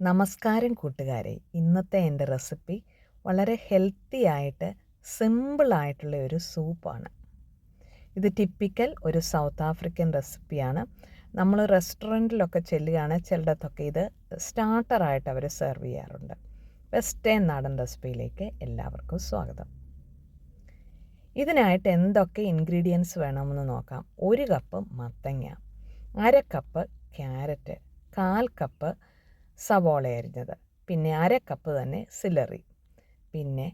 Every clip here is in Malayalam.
നമസ്കാരം കൂട്ടുകാരെ. ഇന്നത്തെ എന്റെ റെസിപ്പി വളരെ ഹെൽത്തി ആയിട്ട് സിമ്പിളായിട്ടുള്ള ഒരു സൂപ്പാണ്. ഇത് ടിപ്പിക്കൽ ഒരു സൗത്ത് ആഫ്രിക്കൻ റെസിപ്പിയാണ്. നമ്മൾ റെസ്റ്റോറന്റിലൊക്കെ ചെല്ലുകയാണ് ചിലയിടത്തൊക്കെ ഇത് സ്റ്റാർട്ടറായിട്ട് അവർ സെർവ് ചെയ്യാറുണ്ട്. വെസ്റ്റേൺ നാടൻ റെസിപ്പിയിലേക്ക് എല്ലാവർക്കും സ്വാഗതം. ഇതിനായിട്ട് എന്തൊക്കെ ഇൻഗ്രീഡിയൻസ് വേണമെന്ന് നോക്കാം. ഒരു കപ്പ് മത്തങ്ങ അര കപ്പ് ക്യാരറ്റ് കാൽ കപ്പ് സവോള അരിഞ്ഞത്. പിന്നെ അര കപ്പ് തന്നെ സിലറി പിന്നെ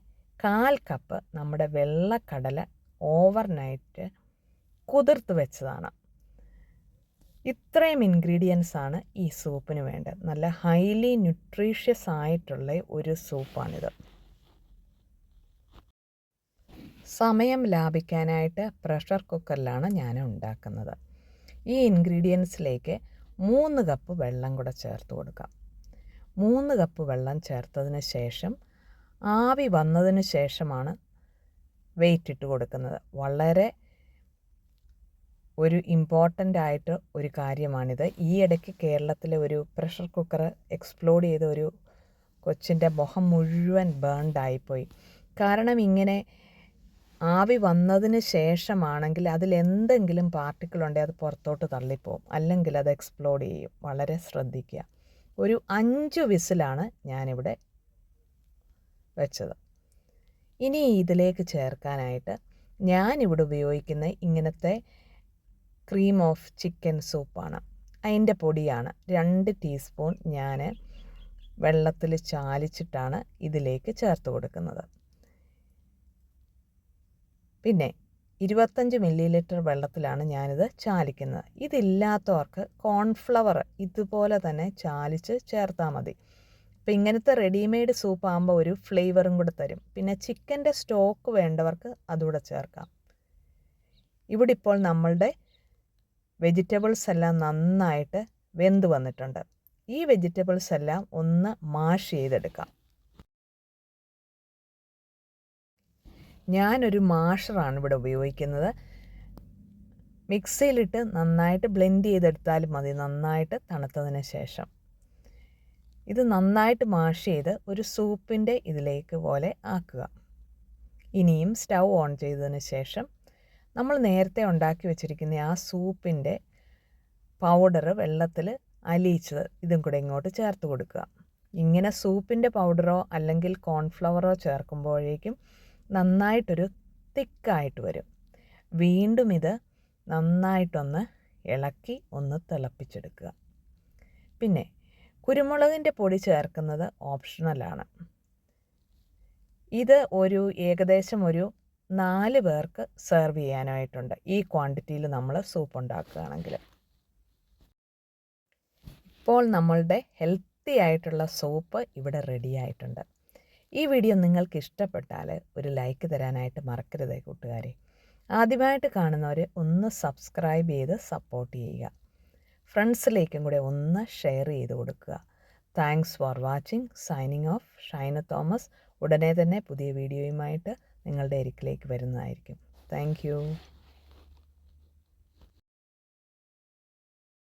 കാൽ കപ്പ് നമ്മുടെ വെള്ളക്കടല ഓവർ നൈറ്റ് കുതിർത്ത് വെച്ചതാണ്. ഇത്രയും ഇൻഗ്രീഡിയൻസ് ആണ് ഈ സൂപ്പിന് വേണ്ടത്. നല്ല ഹൈലി ന്യൂട്രീഷ്യസ് ആയിട്ടുള്ള ഒരു സൂപ്പാണിത്. സമയം ലാഭിക്കാനായിട്ട് പ്രഷർ കുക്കറിലാണ് ഞാൻ ഉണ്ടാക്കുന്നത്. ഈ ഇൻഗ്രീഡിയൻസിലേക്ക് മൂന്ന് കപ്പ് വെള്ളം കൂടെ ചേർത്ത് കൊടുക്കാം. മൂന്ന് കപ്പ് വെള്ളം ചേർത്തതിന് ശേഷം ആവി വന്നതിന് ശേഷമാണ് വെയിറ്റ് ഇട്ട് കൊടുക്കുന്നത്. വളരെ ഒരു ഇമ്പോർട്ടന്റ് ആയിട്ട് ഒരു കാര്യമാണിത്. ഈ ഇടയ്ക്ക് കേരളത്തിലെ ഒരു പ്രഷർ കുക്കർ എക്സ്പ്ലോഡ് ചെയ്ത ഒരു കൊച്ചിന്റെ മുഖം മുഴുവൻ ബേൺഡായിപ്പോയി കാരണം ഇങ്ങനെ ആവി വന്നതിന് ശേഷമാണെങ്കിൽ അതിലെന്തെങ്കിലും പാർട്ടിക്കിൾ ഉണ്ടെങ്കിൽ അത് പുറത്തോട്ട് തള്ളിപ്പോവും. അല്ലെങ്കിൽ അത് എക്സ്പ്ലോഡ് ചെയ്യും. വളരെ ശ്രദ്ധിക്കുക. ഒരു അഞ്ച് വിസിലാണ് ഞാനിവിടെ വെച്ചത്. ഇനി ഇതിലേക്ക് ചേർക്കാനായിട്ട് ഞാനിവിടെ ഉപയോഗിക്കുന്ന ഇങ്ങനത്തെ ക്രീം ഓഫ് ചിക്കൻ സൂപ്പാണ് അതിന്റെ പൊടിയാണ് രണ്ട് ടീസ്പൂൺ ഞാൻ വെള്ളത്തിൽ ചാലിച്ചിട്ടാണ് ഇതിലേക്ക് ചേർത്ത് കൊടുക്കുന്നത്. പിന്നെ ഇരുപത്തഞ്ച് മില്ലി ലിറ്റർ വെള്ളത്തിലാണ് ഞാനിത് ചാലിക്കുന്നത്. ഇതില്ലാത്തവർക്ക് കോൺഫ്ലവർ ഇതുപോലെ തന്നെ ചാലിച്ച് ചേർത്താൽ മതി. അപ്പോൾ ഇങ്ങനത്തെ റെഡിമെയ്ഡ് സൂപ്പ് ആകുമ്പോൾ ഒരു ഫ്ലേവറും കൂടെ തരും. പിന്നെ ചിക്കന്റെ സ്റ്റോക്ക് വേണ്ടവർക്ക് അതുകൂടെ ചേർക്കാം. ഇവിടെ ഇപ്പോൾ നമ്മളുടെ വെജിറ്റബിൾസ് എല്ലാം നന്നായിട്ട് വെന്ത് വന്നിട്ടുണ്ട്. ഈ വെജിറ്റബിൾസ് എല്ലാം ഒന്ന് മാഷ് ചെയ്തെടുക്കാം. ഞാനൊരു മാഷറാണ് ഇവിടെ ഉപയോഗിക്കുന്നത്. മിക്സിയിലിട്ട് നന്നായിട്ട് ബ്ലെൻഡ് ചെയ്തെടുത്താലും മതി നന്നായിട്ട് തണുത്തതിന് ശേഷം. ഇത് നന്നായിട്ട് മാഷ് ചെയ്ത് ഒരു സൂപ്പിന്റെ ഇതിലേക്ക് പോലെ ആക്കുക. ഇനിയും സ്റ്റൗ ഓൺ ചെയ്തതിന് ശേഷം നമ്മൾ നേരത്തെ ഉണ്ടാക്കി വെച്ചിരിക്കുന്ന ആ സൂപ്പിന്റെ പൗഡർ വെള്ളത്തിൽ അലിയിച്ചത് ഇതും കൂടെ ഇങ്ങോട്ട് ചേർത്ത് കൊടുക്കുക. ഇങ്ങനെ സൂപ്പിന്റെ പൗഡറോ അല്ലെങ്കിൽ കോൺഫ്ലവറോ ചേർക്കുമ്പോഴേക്കും നന്നായിട്ടൊരു തിക്കായിട്ട് വരും. വീണ്ടും ഇത് നന്നായിട്ടൊന്ന് ഇളക്കി ഒന്ന് തിളപ്പിച്ചെടുക്കുക. പിന്നെ കുരുമുളകിന്റെ പൊടി ചേർക്കുന്നത് ഓപ്ഷണലാണ് ഇത് ഒരു ഏകദേശം ഒരു നാല് പേർക്ക് സെർവ് ചെയ്യാനായിട്ടുണ്ട്. ഈ ക്വാണ്ടിറ്റിയിൽ നമ്മൾ സൂപ്പ് ഉണ്ടാക്കുകയാണെങ്കിൽ. ഇപ്പോൾ നമ്മളുടെ ഹെൽത്തി ആയിട്ടുള്ള സൂപ്പ് ഇവിടെ റെഡി ആയിട്ടുണ്ട്. ഈ വീഡിയോ നിങ്ങൾക്ക് ഇഷ്ടപ്പെട്ടാൽ ഒരു ലൈക്ക് തരാനായിട്ട് മറക്കരുത് കൂട്ടുകാരെ. ആദ്യമായിട്ട് കാണുന്നവർ ഒന്ന് സബ്സ്ക്രൈബ് ചെയ്ത് സപ്പോർട്ട് ചെയ്യുക. ഫ്രണ്ട്സിലേക്കും കൂടെ ഒന്ന് ഷെയർ ചെയ്ത് കൊടുക്കുക. Thanks for watching. Signing off. Shaina Thomas. ഉടനെ തന്നെ പുതിയ വീഡിയോയുമായിട്ട് നിങ്ങളുടെ അരിക്കിലേക്ക് വരുന്നതായിരിക്കും. താങ്ക്